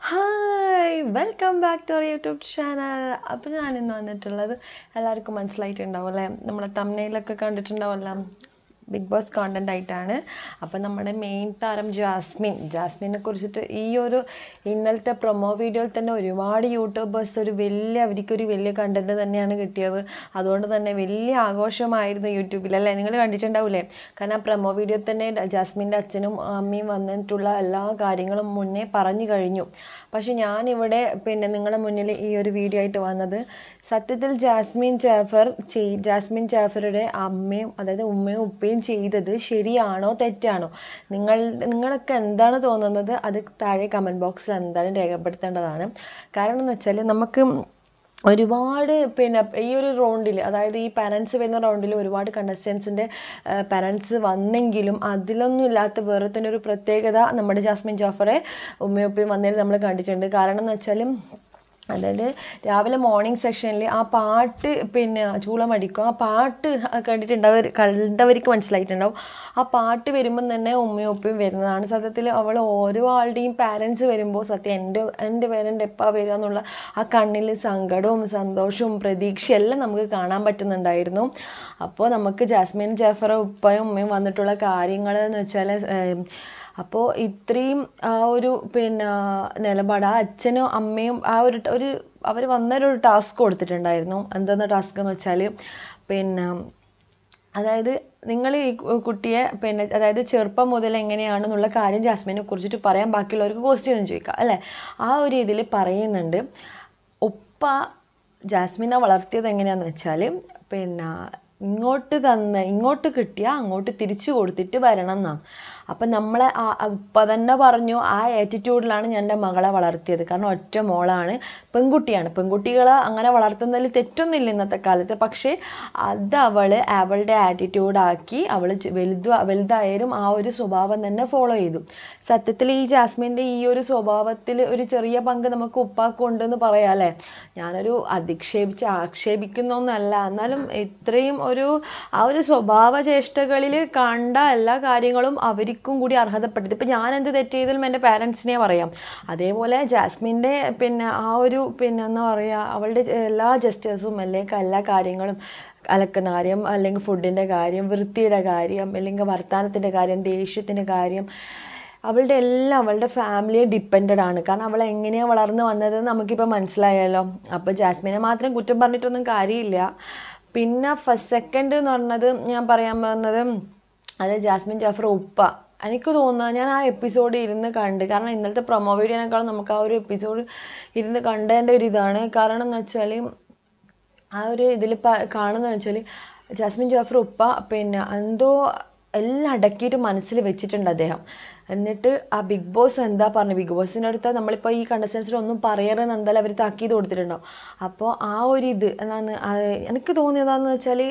Hi welcome back to our YouTube channel അപ്പോൾ ഞാൻ വന്നിട്ടുള്ളത് എല്ലാവർക്കും മനസ്സിലായിട്ടുണ്ടാവും അല്ലേ? നമ്മളെ തമ്മനയിലൊക്കെ കണ്ടിട്ടുണ്ടാവുമല്ലോ ബിഗ് ബോസ് കോണ്ടന്റ് ആയിട്ടാണ്. അപ്പോൾ നമ്മുടെ മെയിൻ താരം ജാസ്മിൻ. ജാസ്മിനെ കുറിച്ചിട്ട് ഈ ഒരു ഇന്നലത്തെ പ്രൊമോ വീഡിയോയിൽ തന്നെ ഒരുപാട് യൂട്യൂബേഴ്സ് ഒരു വലിയ അവർക്കൊരു വലിയ കണ്ടന്റ് തന്നെയാണ് കിട്ടിയത്. അതുകൊണ്ട് തന്നെ വലിയ ആഘോഷമായിരുന്നു യൂട്യൂബിൽ. അല്ലേ? നിങ്ങൾ കണ്ടിട്ടുണ്ടാവില്ലേ കാരണം ആ പ്രൊമോ വീഡിയോ തന്നെ ജാസ്മിന്റെ അച്ഛനും അമ്മയും വന്നിട്ടുള്ള എല്ലാ കാര്യങ്ങളും മുന്നേ പറഞ്ഞു കഴിഞ്ഞു. പക്ഷേ ഞാനിവിടെ പിന്നെ നിങ്ങളുടെ മുന്നിൽ ഈ ഒരു വീഡിയോ ആയിട്ട് വന്നത് സത്യത്തിൽ ജാസ്മിൻ ജാഫർ ജാസ്മിൻ ജാഫറുടെ അമ്മയും അതായത് ഉമ്മയും ഉപ്പയും ചെയ്തത് ശരിയാണോ തെറ്റാണോ? നിങ്ങൾ നിങ്ങളൊക്കെ എന്താണ് തോന്നുന്നത്? അത് താഴെ കമന്റ് ബോക്സിൽ എന്തായാലും രേഖപ്പെടുത്തേണ്ടതാണ്. കാരണം എന്ന് വെച്ചാൽ നമുക്ക് ഒരുപാട് പിന്നെ ഈ ഒരു റൗണ്ടിൽ അതായത് ഈ പാരൻസ് വരുന്ന റൗണ്ടിൽ ഒരുപാട് കണ്ടസ്റ്റൻസിന്റെ പാരൻസ് വന്നെങ്കിലും അതിലൊന്നും ഇല്ലാത്ത വേറെ തന്നെ ഒരു പ്രത്യേകത നമ്മുടെ ജാസ്മിൻ ജോഫറെ ഉമ്മയൊപ്പയും വന്നതിൽ നമ്മൾ കണ്ടിട്ടുണ്ട്. കാരണം എന്ന് വെച്ചാൽ അതായത് രാവിലെ മോർണിംഗ് സെക്ഷനിൽ ആ പാട്ട് പിന്നെ ചൂളമടിക്കും ആ പാട്ട് കണ്ടിട്ടുണ്ടവർ കണ്ടവർക്ക് മനസ്സിലായിട്ടുണ്ടാവും. ആ പാട്ട് വരുമ്പം തന്നെ ഉമ്മയും ഉപ്പയും വരുന്നതാണ്. സത്യത്തിൽ അവൾ ഓരോ ആളുടെയും പാരൻസ് വരുമ്പോൾ സത്യം എന്റെ എന്റെ പേരന്റ് എപ്പോൾ വരിക എന്നുള്ള ആ കണ്ണിൽ സങ്കടവും സന്തോഷവും പ്രതീക്ഷയെല്ലാം നമുക്ക് കാണാൻ പറ്റുന്നുണ്ടായിരുന്നു. അപ്പോൾ നമുക്ക് ജാസ്മിൻ ജാഫർ ഉപ്പയും ഉമ്മയും വന്നിട്ടുള്ള കാര്യങ്ങൾ എന്ന് വെച്ചാൽ അപ്പോൾ ഇത്രയും ആ ഒരു പിന്നെ നിലപാട് ആ അച്ഛനും അമ്മയും ആ ഒരു ഒരു അവർ വന്നൊരു ടാസ്ക് കൊടുത്തിട്ടുണ്ടായിരുന്നു. എന്തെന്ന ടാസ്ക് എന്ന് വെച്ചാൽ പിന്നെ അതായത് നിങ്ങൾ ഈ കുട്ടിയെ പിന്നെ അതായത് ചെറുപ്പം മുതൽ എങ്ങനെയാണെന്നുള്ള കാര്യം ജാസ്മിനെ കുറിച്ചിട്ട് പറയാൻ ബാക്കിയുള്ളവർക്ക് ക്വസ്റ്റ്യനും ചോദിക്കാം അല്ലേ? ആ ഒരു ഇതിൽ പറയുന്നുണ്ട്. ഉപ്പ ജാസ്മിനെ വളർത്തിയത് എങ്ങനെയാണെന്ന് വെച്ചാൽ പിന്നെ ഇങ്ങോട്ട് തന്ന് ഇങ്ങോട്ട് കിട്ടിയാൽ അങ്ങോട്ട് തിരിച്ചു കൊടുത്തിട്ട് വരണം എന്നാണ്. അപ്പം നമ്മളെ ആ ഇപ്പം തന്നെ പറഞ്ഞു ആ ആറ്റിറ്റ്യൂഡിലാണ് ഞാൻ എന്റെ മകളെ വളർത്തിയത്. കാരണം ഒറ്റ മോളാണ് പെൺകുട്ടിയാണ്. പെൺകുട്ടികളെ അങ്ങനെ വളർത്തുന്നതിൽ തെറ്റൊന്നുമില്ല ഇന്നത്തെ കാലത്ത്. പക്ഷേ അത് അവൾ അവളുടെ ആറ്റിറ്റ്യൂഡാക്കി അവൾ വലുത് വലുതായാലും ആ ഒരു സ്വഭാവം തന്നെ ഫോളോ ചെയ്തു. സത്യത്തിൽ ഈ ജാസ്മിന്റെ ഈ ഒരു സ്വഭാവത്തിൽ ഒരു ചെറിയ പങ്ക് നമുക്ക് ഉപ്പാക്കുണ്ടെന്ന് പറയാം അല്ലേ? ഞാനൊരു അധിക്ഷേപിച്ച് ആക്ഷേപിക്കുന്നൊന്നല്ല എന്നാലും ഇത്രയും ഒരു ആ ഒരു സ്വഭാവ ചേഷ്ടകളിൽ കണ്ട എല്ലാ കാര്യങ്ങളും അവർക്കും കൂടി അർഹതപ്പെട്ടത്. ഇപ്പം ഞാൻ എന്ത് തെറ്റ് ചെയ്താലും എന്റെ പാരൻസിനെ പറയാം. അതേപോലെ ജാസ്മിന്റെ പിന്നെ ആ ഒരു പിന്നെ എന്താ പറയുക അവളുടെ എല്ലാ ജസ്റ്റേഴ്സും അല്ലെങ്കിൽ എല്ലാ കാര്യങ്ങളും അലക്കുന്ന കാര്യം അല്ലെങ്കിൽ ഫുഡിന്റെ കാര്യം വൃത്തിയുടെ കാര്യം അല്ലെങ്കിൽ വർത്തമാനത്തിന്റെ കാര്യം ദേഷ്യത്തിന്റെ കാര്യം അവളുടെ എല്ലാം അവളുടെ ഫാമിലിയെ ഡിപ്പെൻഡഡ് ആണ്. കാരണം അവൾ എങ്ങനെയാണ് വളർന്നു വന്നത് നമുക്കിപ്പോൾ മനസ്സിലായല്ലോ. അപ്പോൾ ജാസ്മിനെ മാത്രം കുറ്റം പറഞ്ഞിട്ടൊന്നും കാര്യമില്ല. പിന്നെ ഫസ്റ്റ് സെക്കൻഡ് എന്ന് പറഞ്ഞത് ഞാൻ പറയാൻ പോകുന്നത് അത് ജാസ്മിൻ ജാഫർ ഉപ്പ. എനിക്ക് തോന്നുന്നത് ഞാൻ ആ എപ്പിസോഡ് ഇരുന്ന് കണ്ട് കാരണം ഇന്നലത്തെ പ്രൊമോ വീഡിയോനേക്കാളും നമുക്ക് ആ ഒരു എപ്പിസോഡ് ഇരുന്ന് കണ്ടതിന്റെ ഒരു ഇതാണ്. കാരണം എന്ന് വെച്ചാൽ ആ ഒരു ഇതിൽ കാണുന്നതെന്ന് വെച്ചാൽ ജാസ്മിൻ ജാഫർ ഉപ്പ പിന്നെ എന്തോ എല്ലാം അടക്കിയിട്ട് മനസ്സിൽ വെച്ചിട്ടുണ്ട് അദ്ദേഹം. എന്നിട്ട് ആ ബിഗ് ബോസ് എന്താ പറഞ്ഞു ബിഗ് ബോസിന്റെ അടുത്ത് നമ്മളിപ്പോൾ ഈ കണ്ടസ്റ്റൻസിൽ ഒന്നും പറയരുതെന്ന് എന്തായാലും അവർ താക്കീത് കൊടുത്തിട്ടുണ്ടാവും. അപ്പോൾ ആ ഒരു ഇത് എന്നാണ് എനിക്ക് തോന്നിയതാണെന്ന് വെച്ചാൽ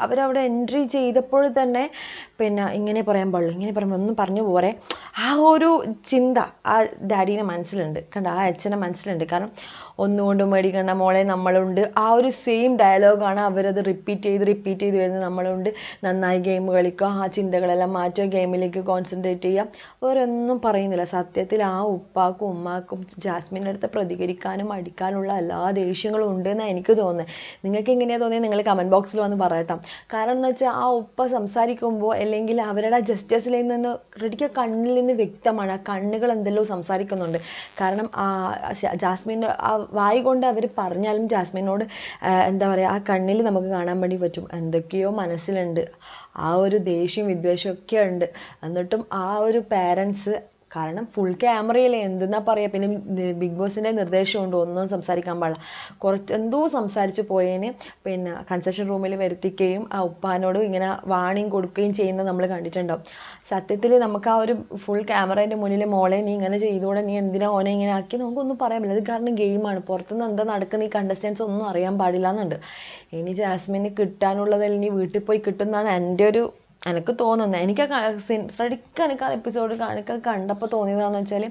അവരവിടെ എൻട്രി ചെയ്തപ്പോൾ തന്നെ പിന്നെ ഇങ്ങനെ പറയാൻ പാടുള്ളൂ ഇങ്ങനെ പറയുമ്പോൾ ഒന്നും പറഞ്ഞു പോരെ. ആ ഒരു ചിന്ത ആ ഡാഡീനെ മനസ്സിലുണ്ട്. കണ്ട? ആ അച്ഛനെ മനസ്സിലുണ്ട്. കാരണം ഒന്നുകൊണ്ട് മേടിക്കേണ്ട മോളെ നമ്മളുണ്ട്. ആ ഒരു സെയിം ഡയലോഗാണ് അവരത് റിപ്പീറ്റ് ചെയ്ത് റിപ്പീറ്റ് ചെയ്ത് വരുന്നത്. നമ്മളുണ്ട്. നന്നായി ഗെയിം കളിക്കുക. ആ ചിന്തകളെല്ലാം മാറ്റുക. ഗെയിമിലേക്ക് കോൺസെൻട്രേറ്റ് ചെയ്യുക. വേറൊന്നും പറയുന്നില്ല. സത്യത്തിൽ ആ ഉപ്പാക്കും ഉമ്മാക്കും ജാസ്മിന്റെ അടുത്ത് പ്രതികരിക്കാനും അടിക്കാനുള്ള എല്ലാ ദേഷ്യങ്ങളും ഉണ്ടെന്നാണ് എനിക്ക് തോന്നുന്നത്. നിങ്ങൾക്ക് എങ്ങനെയാണ് തോന്നിയത്? നിങ്ങൾ കമന്റ് ബോക്സിൽ വന്ന് പറയട്ടാം. കാരണം എന്ന് വെച്ചാൽ ആ ഉപ്പ സംസാരിക്കുമ്പോൾ അല്ലെങ്കിൽ അവരുടെ ജസ്റ്റസിൽ നിന്ന് റെഡിക്ക കണ്ണിൽ നിന്ന് വ്യക്തമാണ്. ആ കണ്ണുകൾ എന്തെല്ലോ സംസാരിക്കുന്നുണ്ട്. കാരണം ആ ജാസ്മിൻ ആ വായി കൊണ്ട് അവർ പറഞ്ഞാലും ജാസ്മിനോട് എന്താ പറയുക ആ കണ്ണിൽ നമുക്ക് കാണാൻ വേണ്ടി പറ്റും. എന്തൊക്കെയോ മനസ്സിലുണ്ട്. ആ ഒരു ദേഷ്യം വിദ്വേഷമൊക്കെ ഉണ്ട്. എന്നിട്ടും ആ ഒരു പാരൻസ് കാരണം ഫുൾ ക്യാമറയിൽ എന്തെന്നാ പറയുക പിന്നെ ബിഗ് ബോസിന്റെ നിർദ്ദേശമുണ്ട് ഒന്നും സംസാരിക്കാൻ പാടില്ല. കുറച്ച് എന്തോ സംസാരിച്ച് പോയതിന് പിന്നെ കൺസെഷൻ റൂമിൽ വരുത്തിക്കുകയും ആ ഉപ്പാനോട് ഇങ്ങനെ വാണിങ് കൊടുക്കുകയും ചെയ്യുന്നത് നമ്മൾ കണ്ടിട്ടുണ്ടാവും. സത്യത്തിൽ നമുക്ക് ആ ഒരു ഫുൾ ക്യാമറേന്റെ മുന്നിൽ മോളെ നീ ഇങ്ങനെ ചെയ്തുകൂടെ നീ എന്തിനാ ഓനെ ഇങ്ങനെ ആക്കി? നമുക്കൊന്നും പറയാൻ പറ്റില്ല. അത് കാരണം ഗെയിമാണ്. പുറത്തുനിന്ന് എന്താ നടക്കുന്ന ഈ കണ്ടസ്റ്റൻസ് ഒന്നും അറിയാൻ പാടില്ല എന്നുണ്ട് ഇനി ജാസ്മിന് കിട്ടാനുള്ളതിൽ ഇനി വീട്ടിൽ പോയി കിട്ടുന്നതാണ് എന്റെ ഒരു എനിക്ക് തോന്നുന്നത് എനിക്ക് ശ്രദ്ധിക്കാൻ എനിക്ക് ആ എപ്പിസോഡ് കാണിക്കാൻ കണ്ടപ്പോൾ തോന്നിയതാണെന്ന് വെച്ചാൽ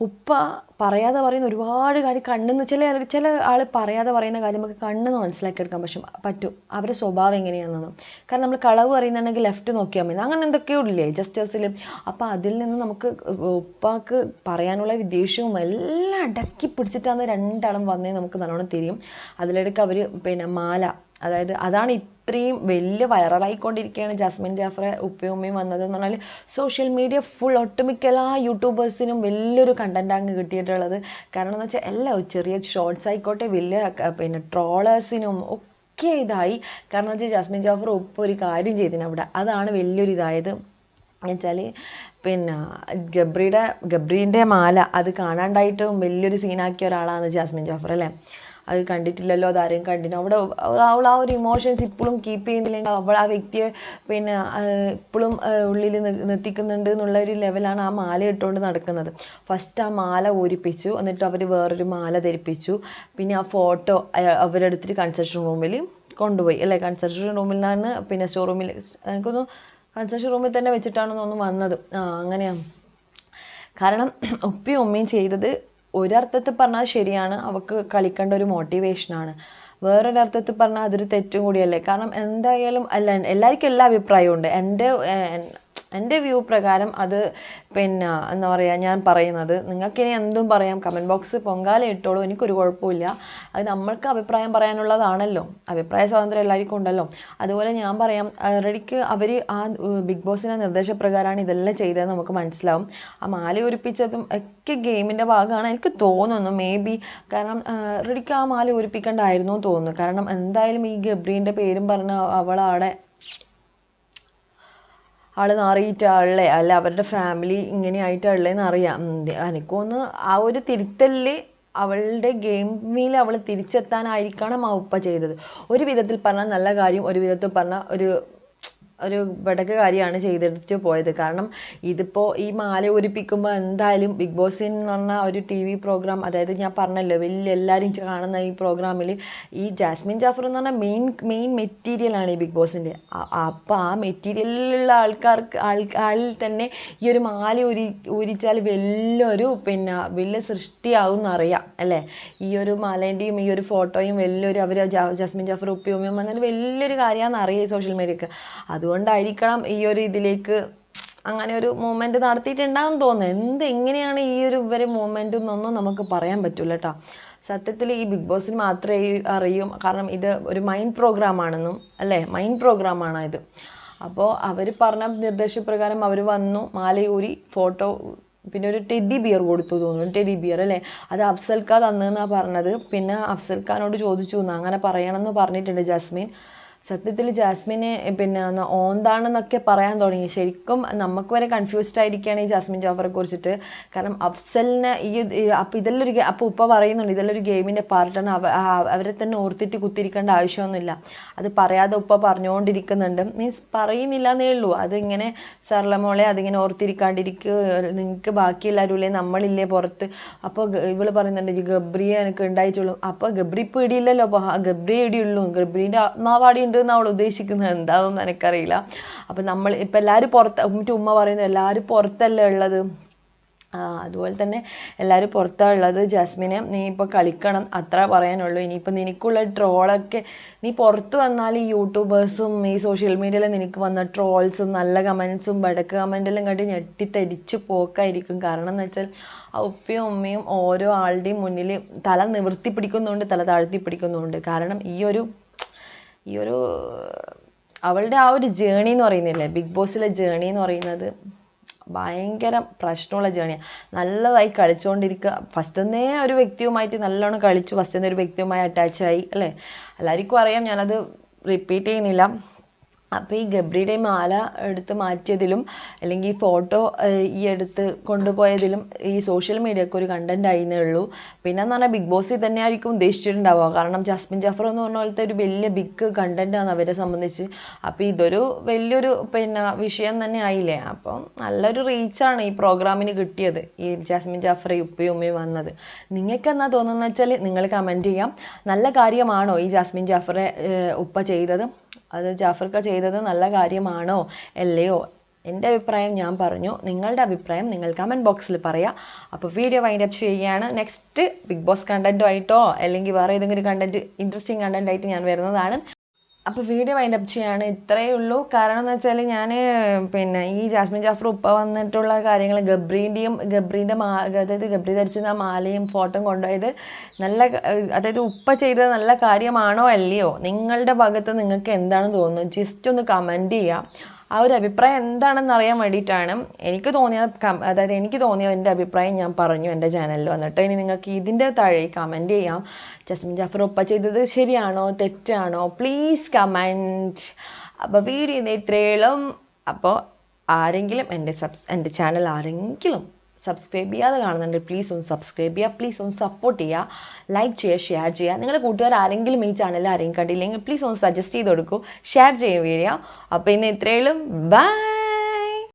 ഉപ്പ പറയാതെ പറയുന്ന ഒരുപാട് കാര്യം കണ്ണെന്ന് ചില ചില ആൾ പറയാതെ പറയുന്ന കാര്യം നമുക്ക് കണ്ണെന്ന് മനസ്സിലാക്കിയെടുക്കാൻ പക്ഷെ പറ്റും. അവരുടെ സ്വഭാവം എങ്ങനെയാണെന്ന്. കാരണം നമ്മൾ കളവ് പറയുന്നുണ്ടെങ്കിൽ ലെഫ്റ്റ് നോക്കിയാൽ മതി. അങ്ങനെ എന്തൊക്കെയോ ഇല്ലേ ജസ്റ്റേഴ്സിൽ അപ്പോൾ അതിൽ നിന്ന് നമുക്ക് ഉപ്പാക്ക് പറയാനുള്ള വിദ്വേഷവും എല്ലാം അടക്കി പിടിച്ചിട്ടാണ് രണ്ടാളും വന്നേ നമുക്ക് നല്ലോണം തിരിയും. അതിലിടയ്ക്ക് അവർ പിന്നെ മാല അതായത് അതാണ് ഇത്രയും വലിയ വൈറലായിക്കൊണ്ടിരിക്കുകയാണ് ജാസ്മിൻ ജാഫറെ ഉപ്പയും ഉമ്മയും വന്നത് എന്ന് പറഞ്ഞാൽ സോഷ്യൽ മീഡിയ ഫുൾ ഒട്ടുമിക്ക എല്ലാ യൂട്യൂബേഴ്സിനും വലിയൊരു കണ്ടന്റ് അങ്ങ് കിട്ടിയിട്ടുള്ളത്. കാരണം എന്ന് വെച്ചാൽ എല്ലാ ചെറിയ ഷോർട്സ് ആയിക്കോട്ടെ വലിയ പിന്നെ ട്രോളേഴ്സിനും ഒക്കെ ഇതായി. കാരണം വെച്ചാൽ ജാസ്മിൻ ജാഫർ ഉപ്പ് ഒരു കാര്യം ചെയ്തിന് അവിടെ. അതാണ് വലിയൊരു ഇതായത്. എന്നുവെച്ചാൽ പിന്നെ ഗബ്രിയുടെ ഗബ്രീന്റെ മാല അത് കാണാണ്ടായിട്ടും വലിയൊരു സീനാക്കിയ ഒരാളാണ് ജാസ്മിൻ ജാഫർ അല്ലേ? അത് കണ്ടിട്ടില്ലല്ലോ അതാരെയും കണ്ടില്ല. അവിടെ അവൾ ആ ഒരു ഇമോഷൻസ് ഇപ്പോഴും കീപ്പ് ചെയ്യുന്നില്ലെങ്കിൽ അവൾ ആ വ്യക്തിയെ പിന്നെ ഇപ്പോഴും ഉള്ളിൽ നിർത്തിക്കുന്നുണ്ട് എന്നുള്ള ഒരു ലെവലാണ് ആ മാല ഇട്ടുകൊണ്ട് നടക്കുന്നത്. ഫസ്റ്റ് ആ മാല ഊരിപ്പിച്ചു എന്നിട്ട് അവർ വേറൊരു മാല ധരിപ്പിച്ചു. പിന്നെ ആ ഫോട്ടോ അവരെടുത്തിട്ട് കൺസ്ട്രക്ഷൻ റൂമിൽ കൊണ്ടുപോയി. അല്ലേ? കൺസ്ട്രക്ഷൻ റൂമിൽ നിന്നാണ് പിന്നെ സ്റ്റോർ റൂമിൽ എനിക്കൊന്ന് കൺസ്ട്രക്ഷൻ റൂമിൽ തന്നെ വെച്ചിട്ടാണെന്നൊന്നും തോന്നുന്നു വന്നത്. ആ അങ്ങനെയാണ്. കാരണം ഉപ്പയും ഉമ്മയും ചെയ്തത് ഒരർത്ഥത്തിൽ പറഞ്ഞാൽ ശരിയാണ്. അവൾക്ക് കളിക്കേണ്ട ഒരു മോട്ടിവേഷനാണ് വേറൊരർത്ഥത്തിൽ പറഞ്ഞാൽ അതൊരു തെറ്റും കൂടിയല്ലേ. കാരണം എന്തായാലും അല്ല എല്ലാവർക്കും എല്ലാ അഭിപ്രായവും ഉണ്ട്. എന്റെ എന്റെ വ്യൂ പ്രകാരം അത് പിന്നെ എന്താ പറയുക ഞാൻ പറയുന്നത്. നിങ്ങൾക്ക് ഇനി എന്തും പറയാം. കമന്റ് ബോക്സ് പൊങ്കാല ഇട്ടോളൂ. എനിക്കൊരു കുഴപ്പമില്ല. അത് നമ്മൾക്ക് അഭിപ്രായം പറയാനുള്ളതാണല്ലോ. അഭിപ്രായ സ്വാതന്ത്ര്യം എല്ലാവർക്കും ഉണ്ടല്ലോ. അതുപോലെ ഞാൻ പറയാം റെഡിക്ക് അവർ ആ ബിഗ് ബോസിന്റെ നിർദ്ദേശപ്രകാരമാണ് ഇതെല്ലാം ചെയ്തതെന്ന് നമുക്ക് മനസ്സിലാവും. ആ മാല ഒരുപ്പിച്ചതും ഒക്കെ ഗെയിമിന്റെ ഭാഗമാണ് എനിക്ക് തോന്നുന്നു. മേ ബി കാരണം റെഡിക്ക് ആ മാല ഒരുപ്പിക്കേണ്ടായിരുന്നു തോന്നുന്നു. കാരണം എന്തായാലും ഈ ഗബ്രീന്റെ പേരും പറഞ്ഞ് അവളവിടെ ആൾ നാറിയിട്ടാളേ അല്ല അവരുടെ ഫാമിലി ഇങ്ങനെ ആയിട്ടാളേന്ന് അറിയാം. ഉം, എനിക്കൊന്ന് ആ ഒരു തിരുത്തലിൽ അവളുടെ ഗെയിമിൽ അവൾ തിരിച്ചെത്താനായിരിക്കണം ആ ഉപ്പ ചെയ്തത്. ഒരു വിധത്തിൽ പറഞ്ഞാൽ നല്ല കാര്യം ഒരു വിധത്തിൽ പറഞ്ഞാൽ ഒരു ഒരു വടക്ക് കാര്യമാണ് ചെയ്തിട്ട് പോയത്. കാരണം ഇതിപ്പോൾ ഈ മാല ഒരുപ്പിക്കുമ്പോൾ എന്തായാലും ബിഗ് ബോസിൽ എന്ന് പറഞ്ഞ ഒരു ടി വി പ്രോഗ്രാം അതായത് ഞാൻ പറഞ്ഞല്ലോ വലിയ എല്ലാവരും കാണുന്ന ഈ പ്രോഗ്രാമിൽ ഈ ജാസ്മിൻ ജാഫർ എന്ന് പറഞ്ഞാൽ മെയിൻ മെയിൻ മെറ്റീരിയലാണ് ഈ ബിഗ് ബോസിന്റെ അപ്പോൾ ആ മെറ്റീരിയലിലുള്ള ആൾക്കാർക്ക് ആൾ ആളിൽ തന്നെ ഈ ഒരു മാല ഉരി ഊരിച്ചാൽ വലിയൊരു പിന്നെ വലിയ സൃഷ്ടിയാവും എന്നറിയാം അല്ലേ? ഈ ഒരു മാലേന്റെയും ഈ ഒരു ഫോട്ടോയും വലിയൊരു അവർ ജാസ്മിൻ ജാഫർ ഉപ്പിയും ഉമ്മയും വന്നത് വലിയൊരു കാര്യമാണെന്ന് അറിയാം ഈ സോഷ്യൽ മീഡിയക്ക് അതുകൊണ്ടായിരിക്കണം ഈ ഒരു ഇതിലേക്ക് അങ്ങനെ ഒരു മൂവ്മെന്റ് നടത്തിയിട്ടുണ്ടാകും തോന്നുന്നു എന്ത് എങ്ങനെയാണ് ഈ ഒരു ഇവരെ മൂവ്മെന്റ് എന്നൊന്നും നമുക്ക് പറയാൻ പറ്റില്ല കേട്ടോ സത്യത്തിൽ ഈ ബിഗ് ബോസിന് മാത്രമേ അറിയൂ. കാരണം ഇത് ഒരു മൈൻഡ് പ്രോഗ്രാമാണെന്നും അല്ലേ? മൈൻഡ് പ്രോഗ്രാമാണ് ഇത്. അപ്പോൾ അവർ പറഞ്ഞ നിർദ്ദേശപ്രകാരം അവർ വന്നു മാലയൂരി ഫോട്ടോ പിന്നെ ഒരു ടെഡി ബിയർ കൊടുത്തു തോന്നുന്നു. ടെഡി ബിയർ അല്ലേ? അത് അഫ്സൽ ഖാ തന്നെന്നാണ് പറഞ്ഞത്. പിന്നെ അഫ്സൽ ഖാനോട് ചോദിച്ചു അങ്ങനെ പറയണമെന്ന് പറഞ്ഞിട്ടുണ്ട് ജാസ്മിൻ. സത്യത്തിൽ ജാസ്മിനെ പിന്നെ ഓന്താണെന്നൊക്കെ പറയാൻ തുടങ്ങി. ശരിക്കും നമുക്ക് വരെ കൺഫ്യൂസ്ഡ് ആയിരിക്കുകയാണ് ഈ ജാസ്മിൻ ജാഫറെ കുറിച്ചിട്ട്. കാരണം അഫ്സലിന് ഈ അപ്പോൾ ഇതെല്ലൊരു അപ്പോൾ ഉപ്പ പറയുന്നുണ്ട് ഇതെല്ലൊരു ഗെയിമിന്റെ പാർട്ടാണ്. അവ അവരെ തന്നെ ഓർത്തിട്ട് കുത്തിരിക്കേണ്ട ആവശ്യമൊന്നുമില്ല. അത് പറയാതെ ഉപ്പ പറഞ്ഞുകൊണ്ടിരിക്കുന്നുണ്ട്. മീൻസ് പറയുന്നില്ല എന്നേ ഉള്ളൂ. അതിങ്ങനെ സർലമോളെ അതിങ്ങനെ ഓർത്തിരിക്കാണ്ടിരിക്കുക നിങ്ങൾക്ക് ബാക്കിയെല്ലാവരും ഇല്ലേ? നമ്മളില്ലേ പുറത്ത്? അപ്പോൾ ഇവൾ പറയുന്നുണ്ട് ഗബ്രിയെ എനിക്ക് ഉണ്ടായിച്ചുള്ളൂ അപ്പോൾ ഗബ്രി ഇടിയില്ലല്ലോ. അപ്പോൾ ഗബ്രി ഇടിയുള്ളൂ. ഗബ്രീന്റെ ആത്മാവാടി ഉണ്ട് എന്ന് അവൾ ഉദ്ദേശിക്കുന്നത് എന്താണെന്ന് എനിക്കറിയില്ല. അപ്പം നമ്മൾ ഇപ്പം എല്ലാവരും പുറത്ത് എന്നിട്ട് ഉമ്മ പറയുന്നത് എല്ലാവരും പുറത്തല്ലേ ഉള്ളത്? അതുപോലെ തന്നെ എല്ലാവരും പുറത്താണ് ഉള്ളത്. ജാസ്മിനെ നീ ഇപ്പോൾ കളിക്കണം അത്ര പറയാനുള്ളൂ. ഇനിയിപ്പോൾ നിനക്കുള്ള ട്രോളൊക്കെ നീ പുറത്ത് വന്നാൽ ഈ യൂട്യൂബേഴ്സും ഈ സോഷ്യൽ മീഡിയയിൽ നിനക്ക് വന്ന ട്രോൾസും നല്ല കമൻസും വടക്ക് കമന്റെല്ലാം കണ്ട് ഞെട്ടിത്തരിച്ച് പോക്കായിരിക്കും. കാരണം എന്ന് വെച്ചാൽ ഉപ്പയും ഉമ്മയും ഓരോ ആളുടെയും മുന്നിൽ തല നിവർത്തി പിടിക്കുന്നുണ്ട് തല താഴ്ത്തി പിടിക്കുന്നുണ്ട്. കാരണം ഈ ഒരു ഈ ഒരു അവളുടെ ആ ഒരു ജേണി എന്ന് പറയുന്നില്ലേ? ബിഗ് ബോസിലെ ജേണി എന്ന് പറയുന്നത് ഭയങ്കര പ്രശ്നമുള്ള ജേണിയാണ് നല്ലതായി കളിച്ചുകൊണ്ടിരിക്കുക ഫസ്റ്റ് തന്നെ ഒരു വ്യക്തിയുമായിട്ട് നല്ലോണം കളിച്ചു. ഫസ്റ്റ് തന്നെ ഒരു വ്യക്തിയുമായി അറ്റാച്ച് ആയി അല്ലേ? എല്ലാവർക്കും അറിയാം ഞാനത് റിപ്പീറ്റ് ചെയ്യുന്നില്ല. അപ്പോൾ ഈ ഗബ്രിയുടെ മാല എടുത്ത് മാറ്റിയതിലും അല്ലെങ്കിൽ ഈ ഫോട്ടോ ഈ എടുത്ത് കൊണ്ടുപോയതിലും ഈ സോഷ്യൽ മീഡിയക്ക് ഒരു കണ്ടന്റ് ആയിരുന്നേ ഉള്ളൂ. പിന്നെ എന്ന് പറഞ്ഞാൽ ബിഗ് ബോസിൽ തന്നെ ആയിരിക്കും ഉദ്ദേശിച്ചിട്ടുണ്ടാവുക. കാരണം ജാസ്മിൻ ജഫർ എന്ന് പറഞ്ഞ പോലത്തെ ഒരു വലിയ ബിഗ് കണ്ടന്റാണ് അവരെ സംബന്ധിച്ച്. അപ്പോൾ ഇതൊരു വലിയൊരു പിന്നെ വിഷയം തന്നെ ആയില്ലേ? അപ്പം നല്ലൊരു റീച്ചാണ് ഈ പ്രോഗ്രാമിന് കിട്ടിയത് ഈ ജാസ്മിൻ ജാഫർ ഉപ്പയും ഉമ്മയും വന്നത്. നിങ്ങൾക്ക് എന്നാ തോന്നുന്നത് വെച്ചാൽ നിങ്ങൾ കമന്റ് ചെയ്യാം. നല്ല കാര്യമാണോ ഈ ജാസ്മിൻ ജാഫറെ ഉപ്പ ചെയ്തത്? അത് ജാഫർക്ക ചെയ്തത് നല്ല കാര്യമാണോ അല്ലയോ? എന്റെ അഭിപ്രായം ഞാൻ പറഞ്ഞു. നിങ്ങളുടെ അഭിപ്രായം നിങ്ങൾ കമന്റ് ബോക്സിൽ പറയാം. അപ്പോൾ വീഡിയോ വൈൻഡ് അപ്പ് ചെയ്യുകയാണ്. നെക്സ്റ്റ് ബിഗ് ബോസ് കണ്ടന്റുമായിട്ടോ അല്ലെങ്കിൽ വേറെ ഏതെങ്കിലും കണ്ടന്റ് ഇൻട്രസ്റ്റിംഗ് കണ്ടന്റായിട്ട് ഞാൻ വരുന്നതാണ്. അപ്പോൾ വീഡിയോ വൈൻഡ് അപ്പ് ചെയ്യാണ്. ഇത്രയേ ഉള്ളൂ. കാരണം എന്ന് വെച്ചാൽ ഞാൻ പിന്നെ ഈ ജാസ്മിൻ ജാഫർ ഉപ്പ വന്നിട്ടുള്ള കാര്യങ്ങൾ ഗബ്രീന്റെയും ഗബ്രീന്റെ മാ അതായത് ഗബ്രി ധരിച്ചിരുന്ന മാലയും ഫോട്ടോയും കൊണ്ടുപോയത് നല്ല അതായത് ഉപ്പ ചെയ്തത് നല്ല കാര്യമാണോ അല്ലയോ? നിങ്ങളുടെ ഭാഗത്ത് നിങ്ങൾക്ക് എന്താണ് തോന്നുന്നത് ജസ്റ്റ് ഒന്ന് കമന്റ് ചെയ്യുക ആ ഒരു അഭിപ്രായം എന്താണെന്ന് അറിയാൻ വേണ്ടിയിട്ടാണ് എനിക്ക് തോന്നിയ അതായത് എനിക്ക് തോന്നിയ എന്റെ അഭിപ്രായം ഞാൻ പറഞ്ഞു എന്റെ ചാനലിൽ വന്നിട്ട്. ഇനി നിങ്ങൾക്ക് ഇതിന്റെ താഴെ കമന്റ് ചെയ്യാം. ജസ്മിൻ ജാഫർ ഒപ്പ ചെയ്തത് ശരിയാണോ? തെറ്റാണോ? പ്ലീസ് കമന്റ് അപ്പോൾ വീഡിയോ ഇത്രയേളും അപ്പോൾ ആരെങ്കിലും എന്റെ സബ്സ് എന്റെ ചാനൽ ആരെങ്കിലും സബ്സ്ക്രൈബ് ചെയ്യാതെ കാണുന്നുണ്ട് പ്ലീസ് ഒന്ന് സബ്സ്ക്രൈബ് ചെയ്യുക. പ്ലീസ് ഒന്ന് സപ്പോർട്ട് ചെയ്യുക. ലൈക്ക് ചെയ്യുക ഷെയർ ചെയ്യുക. നിങ്ങളുടെ കൂട്ടുകാർ ആരെങ്കിലും ഈ ചാനൽ ആരെങ്കിലും കണ്ടില്ലെങ്കിൽ പ്ലീസ് ഒന്ന് സജസ്റ്റ് ചെയ്ത് കൊടുക്കൂ. ഷെയർ ചെയ്യുക. വീഡിയോ അപ്പോൾ ഇന്ന് ഇത്രയും ബൈ